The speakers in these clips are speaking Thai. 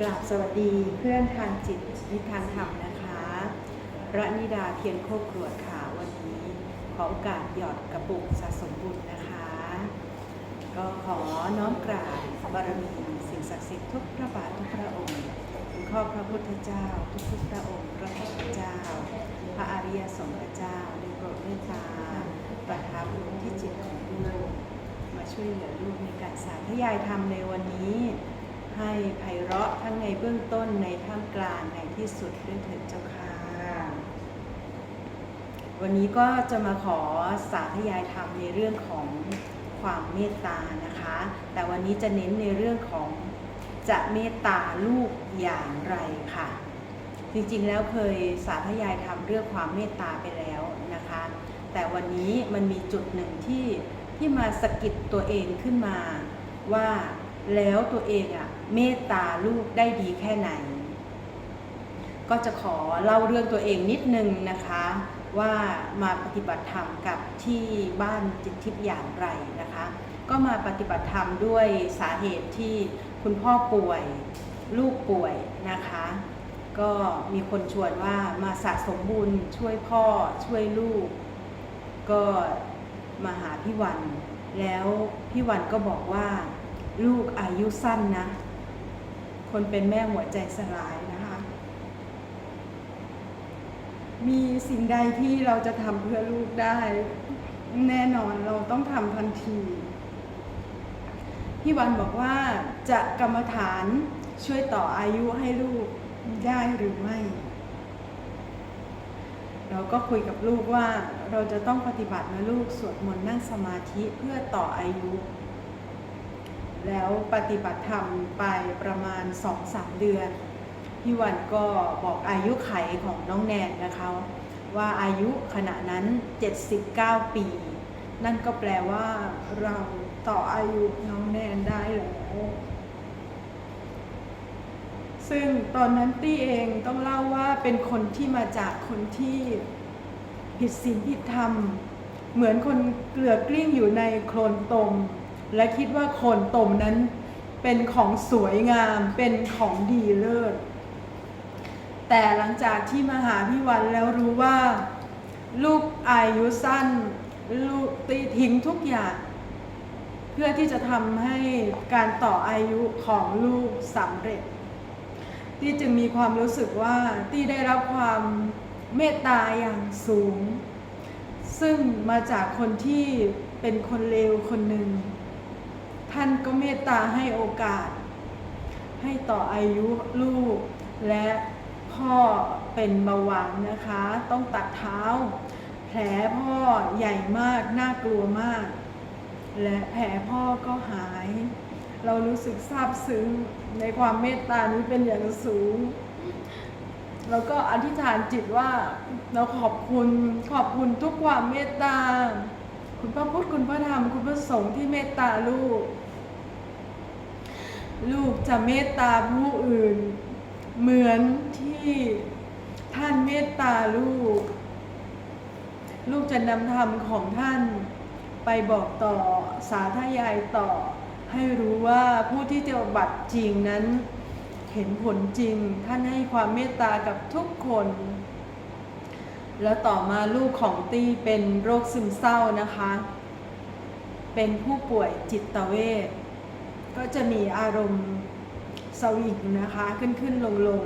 กราบสวัสดีเพื่อนทางจิตนิทานธรรมนะคะระนิดาเพียรโคกรวดค่ะวันนี้ขอโอกาสหยอดกระปุกสะสมบุญนะคะ ก็ขอน้อมกราบบารมีสิ่งศักดิ์สิทธิ์ทุกพระบาททุกพระองค์คุณข้อพระพุทธเจ้า ทุกทุกพระองค์พระพุทธเจ้า พระอริยสงฆ์เจ้าได้โปรดเมตตาประทับลงที่จิตของลูกมาช่วยเหลือลูกในการสาธยายธรรมในวันนี้ ให้ไพเราะทั้งในเบื้องต้นในท่ามกลางในที่สุดด้วยเถิดเจ้าค่ะ วันนี้ก็จะมาขอสาธยายธรรมในเรื่องของความเมตตานะคะ แต่วันนี้จะเน้นในเรื่องของจะเมตตาลูกอย่างไรค่ะ จริงๆแล้วเคยสาธยายธรรมเรื่องความเมตตาไปแล้วนะคะ แต่วันนี้มันมีจุดหนึ่งที่ที่มาสะกิดตัวเองขึ้นมาว่า แล้วตัวเองอะเมตตาลูกได้ดีแค่ไหน ก็จะขอเล่าเรื่องตัวเองนิดนึงนะคะ ว่ามาปฏิบัติธรรมกับที่บ้านจิตทิพย์อย่างไรนะคะ ก็มาปฏิบัติธรรมด้วยสาเหตุที่คุณพ่อป่วยลูกป่วยนะคะ ก็มีคนชวนว่ามาสะสมบุญช่วยพ่อช่วยลูก ก็มาหาพี่วัน แล้วพี่วันก็บอกว่า ลูกอายุสั้นนะ คนเป็นแม่หัวใจสลายนะคะ มีสิ่งใดที่เราจะทำเพื่อลูกได้ แน่นอนเราต้องทำทันทีพี่วันบอกว่าจะกรรมฐานช่วยต่ออายุให้ลูกได้หรือไม่ เราก็คุยกับลูกว่าเราจะต้องปฏิบัตินะลูกสวดมนต์นั่งสมาธิเพื่อต่ออายุ แล้วปฏิบัติธรรมไปประมาณสองสามเดือน พี่วันก็บอกอายุไขของน้องแนนนะคะว่าอายุขณะนั้น 79 ปี นั่นก็แปลว่าเราต่ออายุน้องแนนได้แล้วซึ่งตอนนั้นตี้เองต้องเล่าว่าเป็นคนที่มาจากคนที่ผิดศีลผิดธรรม เหมือนคนเกลือกลิ้งอยู่ในโคลนตม และคิดว่าโคนตมนั้นเป็นของสวยงามเป็นของดีเลิศ แต่หลังจากที่มาหาพี่วันแล้วรู้ว่า ลูกอายุสั้น ลูกตีทิ้งทุกอย่างเพื่อที่จะทำให้การต่ออายุของลูกสำเร็จ ที่จึงมีความรู้สึกว่าที่ได้รับความเมตตาอย่างสูง ซึ่งมาจากคนที่เป็นคนเลวคนหนึ่ง ท่านก็เมตตาให้โอกาส ให้ต่ออายุลูก และพ่อเป็นเบาหวานนะคะ ต้องตัดเท้า แผลพ่อใหญ่มาก น่ากลัวมาก และแผลพ่อก็หาย เรารู้สึกซาบซึ้งในความเมตตานี้เป็นอย่างสูงแล้วก็อธิษฐานจิตว่าเราขอบคุณขอบคุณทุกความเมตตา คุณพระพุทธคุณพระธรรมคุณพระสงฆ์ที่เมตตาลูก ลูกจะเมตตาผู้อื่น เหมือนที่ท่านเมตตาลูก ลูกจะนำธรรมของท่าน ไปบอกต่อสาธยายต่อ ให้รู้ว่าผู้ที่จะบัติจริงนั้น เห็นผลจริงท่านให้ความเมตตากับทุกคน แล้วต่อมาลูกของตี้เป็นโรคซึมเศร้านะคะ เป็นผู้ป่วยจิตเวชก็จะมีอารมณ์สวิงนะคะขึ้นขึ้นลงลง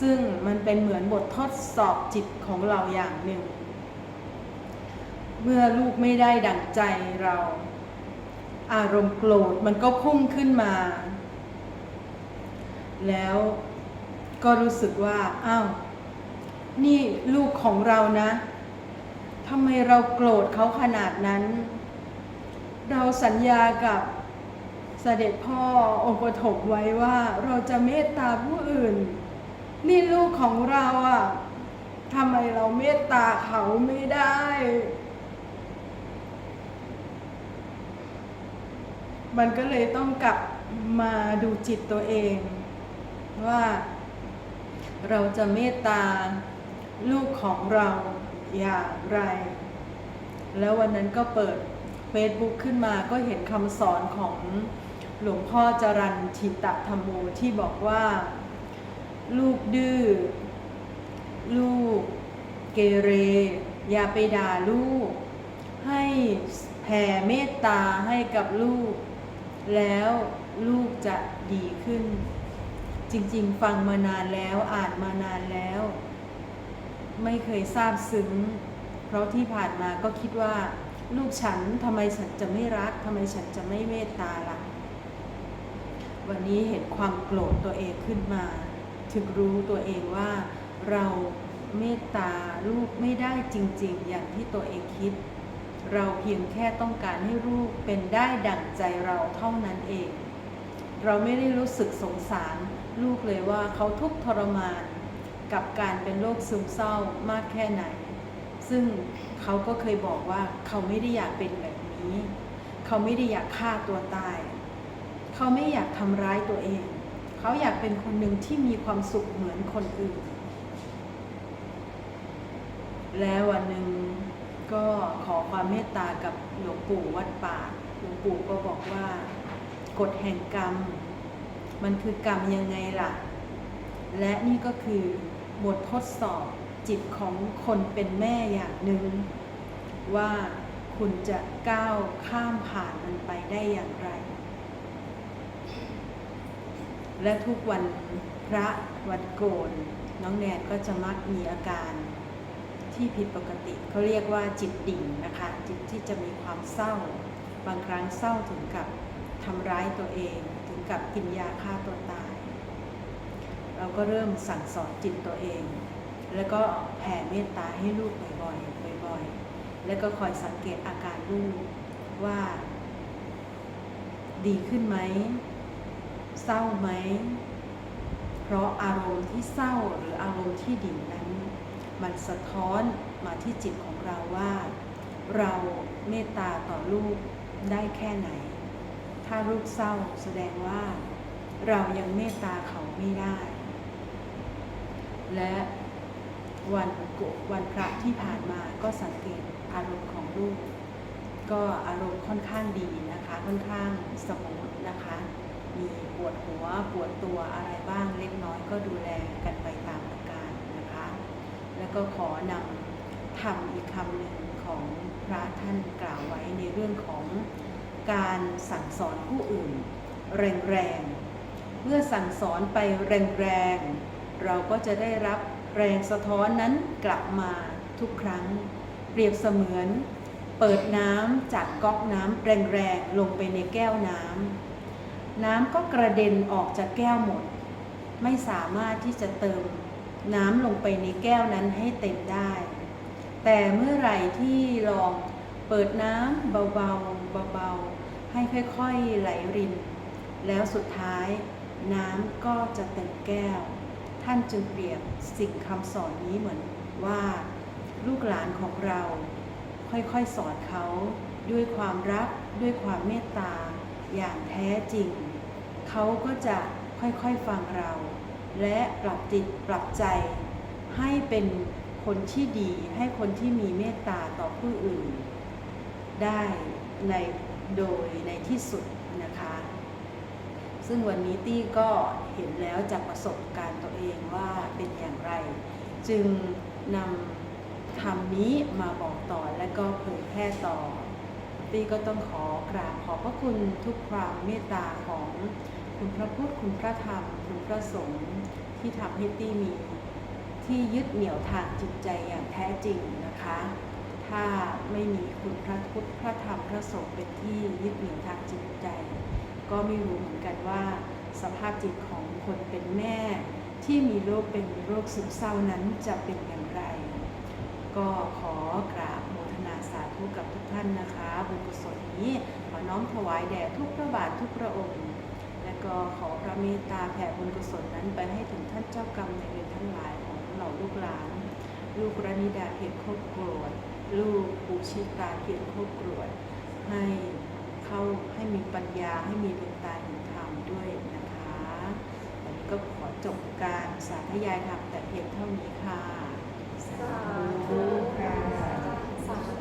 ซึ่งมันเป็นเหมือนบททดสอบจิตของเราอย่างหนึ่ง เมื่อลูกไม่ได้ดั่งใจเรา อารมณ์โกรธมันก็พุ่งขึ้นมา แล้วก็รู้สึกว่า อ้าว นี่ลูกของเรานะทำไมเราโกรธเขาขนาดนั้น เราสัญญากับเสด็จพ่อองค์ปฐมไว้ว่าเราจะเมตตาผู้อื่น นี่ลูกของเราอะ่ะทำไมเราเมตตาเขาไม่ได้ มันก็เลยต้องกลับมาดูจิตตัวเอง ว่าเราจะเมตตา ลูกของเราอย่างไร แล้ววันนั้นก็เปิด Facebook ขึ้นมาก็เห็นคำสอนของหลวงพ่อจรันทิตธรรมโมที่บอกว่า ลูกดื้อ ลูกเกเร อย่าไปด่าลูก ให้แผ่เมตตาให้กับลูก แล้วลูกจะดีขึ้น จริง ๆ ฟังมานานแล้วอ่านมานานแล้ว ไม่เคยทราบซึ้ง เพราะที่ผ่านมาก็คิดว่า ลูกฉันทำไมฉันจะไม่รักทำไมฉันจะไม่เมตตาล่ะ วันนี้เห็นความโกรธตัวเองขึ้นมา ถึงรู้ตัวเองว่าเราเมตตาลูกไม่ได้จริง ๆ อย่างที่ตัวเองคิด เราเพียงแค่ต้องการให้ลูกเป็นได้ดั่งใจเราเท่านั้นเอง เราไม่ได้รู้สึกสงสาร ลูกเลยว่าเขาทุกข์ทรมาน กับการเป็นโรคซึมเศร้ามากแค่ไหน ซึ่งเขาก็เคยบอกว่าเขาไม่ได้อยากเป็นแบบนี้ เขาไม่ได้อยากฆ่าตัวตาย เขาไม่อยากทำร้ายตัวเอง เขาอยากเป็นคนหนึ่งที่มีความสุขเหมือนคนอื่น แล้ววันหนึ่งก็ขอความเมตตากับหลวงปู่วัดป่าหลวงปู่ก็บอกว่ากฎแห่งกรรม มันคือกรรมยังไงล่ะ และนี่ก็คือ บททดสอบจิตของคนเป็นแม่อย่างหนึ่ง ว่าคุณจะก้าวข้ามผ่านมันไปได้อย่างไร และทุกวันพระวันโกนน้องแนนก็จะมักมีอาการที่ผิดปกติเขาเรียกว่าจิตดิ่งนะคะ จิตที่จะมีความเศร้า บางครั้งเศร้าถึงกับทำร้ายตัวเอง ถึงกับกินยาฆ่าตัวตาย เราก็เริ่มสั่งสอนจิตตัวเอง แล้วก็แผ่เมตตาให้ลูกบ่อยๆบ่อยๆ แล้วก็คอยสังเกตอาการลูกว่า ดีขึ้นไหม เศร้าไหม เพราะอารมณ์ที่เศร้าหรืออารมณ์ที่ดิ่งนั้น มันสะท้อนมาที่จิตของเราว่า เราเมตตาต่อลูกได้แค่ไหน ถ้าลูกเศร้าแสดงว่าเรายังเมตตาเขาไม่ได้ และวันกุวันพระที่ผ่านมาก็สังเกตอารมณ์ของลูก ก็อารมณ์ค่อนข้างดีนะคะ ค่อนข้างสมูทนะคะ มีปวดหัวปวดตัวอะไรบ้างเล็กน้อยก็ดูแลกันไปตามอาการนะคะ แล้วก็ขอนำทำอีกคำหนึ่งของพระท่านกล่าวไว้ในเรื่องของการสั่งสอนผู้อื่น แรงๆเมื่อสั่งสอนไปแรงๆ เราก็จะได้รับแรงสะท้อนนั้นกลับมาทุกครั้ง เปรียบเสมือน เปิดน้ำจากก๊อกน้ำแรงๆลงไปในแก้วน้ำน้ำก็กระเด็นออกจากแก้วหมด ไม่สามารถที่จะเติมน้ำลงไปในแก้วนั้นให้เต็มได้ แต่เมื่อไหร่ที่ลองเปิดน้ำเบาๆเบาๆให้ค่อยๆไหลริน แล้วสุดท้ายน้ำก็จะเต็มแก้ว ท่านจึงเปรียบสิ่งคำสอนนี้เหมือนว่าลูกหลานของเราค่อยๆสอนเขาด้วยความรักด้วยความเมตตาอย่างแท้จริง เขาก็จะค่อยๆฟังเรา และปรับจิตปรับใจ ให้เป็นคนที่ดีให้คนที่มีเมตตาต่อผู้อื่น ได้ในโดยในที่สุดนะคะ ซึ่งวันนี้ตี้ก็เห็นแล้วจากประสบการณ์ตัวเองว่าเป็นอย่างไร จึงนำคำนี้มาบอกต่อและก็เผยแพร่ต่อ ตี้ก็ต้องขอกราบขอบพระคุณทุกความเมตตาของคุณพระพุทธคุณพระธรรม คุณพระสงฆ์ที่ทำให้ตี้มีที่ยึดเหนี่ยวทางจิตใจอย่างแท้จริงนะคะ ถ้าไม่มีคุณพระพุทธพระธรรมพระสงฆ์เป็นที่ยึดเหนี่ยวทางจิตใจ ก็ไม่รู้เหมือนกันว่าสภาพจิตของคนเป็นแม่ ที่มีโรคเป็นโรคซึมเศร้านั้นจะเป็นอย่างไร ก็ขอกราบโมทนาสาธุกับทุกท่านนะคะบุญกุศลนี้ขอน้อมถวายแด่ทุกพระบาททุกพระองค์ และก็ขอพระเมตตาแผ่บุญกุศลนั้นไปให้ถึงท่านเจ้ากรรมในายเวรทั้งหลายของเหล่าลูกหลาน ลูกรณิดาเพียรโคตรโกรธลูกปูชิตาเพียรโคตรโกรธให้ เข้าให้มีปัญญาให้มีดวงตาเห็นธรรมด้วยนะคะวันนี้ก็ขอจบการสาธยายธรรมแต่เพียงเท่านี้ค่ะ สาธุค่ะสาธุ